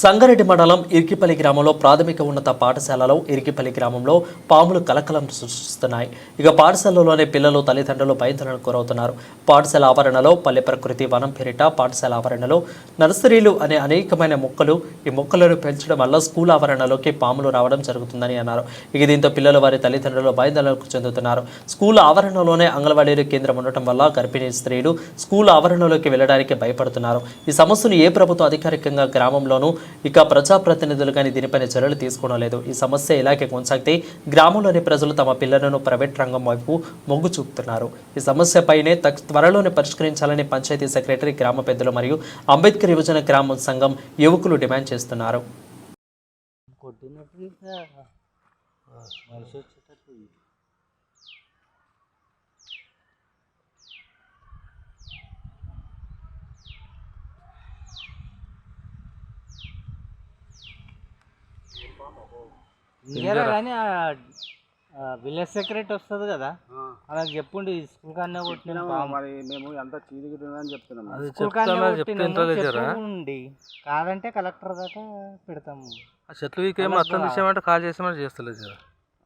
సంగారెడ్డి మండలం ఇరికిపల్లి గ్రామంలో ప్రాథమిక ఉన్నత పాఠశాలలో ఇరికిపల్లి గ్రామంలో పాములు కలకలం సృష్టిస్తున్నాయి. ఇక పాఠశాలలోనే పిల్లలు తల్లిదండ్రులు భయంకరణకు గురవుతున్నారు. పాఠశాల ఆవరణలో పల్లె ప్రకృతి వనం పేరిట పాఠశాల ఆవరణలో నర్సరీలు అనే అనేకమైన మొక్కలు ఈ మొక్కలను పెంచడం వల్ల స్కూల్ ఆవరణలోకి పాములు రావడం జరుగుతుందని అన్నారు. ఇక దీంతో పిల్లలు వారి తల్లిదండ్రులు భయాందోళనకు చెందుతున్నారు. స్కూల్ ఆవరణలోనే అంగన్వాడీ కేంద్రం ఉండటం వల్ల గర్భిణీ స్త్రీలు స్కూల్ ఆవరణలోకి వెళ్ళడానికి భయపడుతున్నారు. ఈ సమస్యను ఏ ప్రభుత్వం అధికారికంగా గ్రామంలోనూ ఇక ప్రజాప్రతినిధులు కానీ దీనిపైన చర్యలు తీసుకోవడం లేదు. ఈ సమస్య ఇలాగే కొనసాగితే గ్రామంలోని ప్రజలు తమ పిల్లలను ప్రైవేట్ రంగం వైపు మొగ్గు చూపుతున్నారు. ఈ సమస్యపైనే త్వరలోనే పరిష్కరించాలని పంచాయతీ సెక్రటరీ గ్రామ పెద్దలు మరియు అంబేద్కర్ యువజన గ్రామ సంఘం యువకులు డిమాండ్ చేస్తున్నారు. ఇంకేరా కానీ విలేజ్ సెక్రటరీ వస్తుంది కదా అలా చెప్పుండి ఈ స్కూల్ కన్నా కొట్టిన. మరి మేము ఎంత చీదిగిటుందని చెప్తున్నాం అది స్కూల్ కన్నా కాదంటే కలెక్టర్ దాకా పెడతాము. ఆ చెట్లు వీకేం మొత్తం తీసేయమంటే కాల్ చేసామంటే చేస్తలేదు జరా.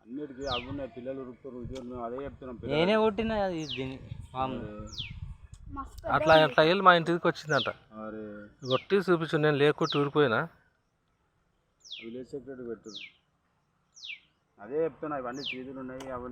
అన్నిటికీ అవున్నాయి పిల్లలు ఉరుకుతారు ఇది మేము అదే చెప్తున్నాం పిల్లలు నేనే కొట్టిన దీన్ని అట్లా అట్లా వెళ్ళి మా ఇంటికి వచ్చిందంట. మరి కొట్టి చూపించు నేను లేకుంటే ఊరిపోయినా విలేజ్ సెక్రటరీ పెట్టు అదే చెప్తున్నా ఇవన్నీ చీదులు ఉన్నాయి అవన్నీ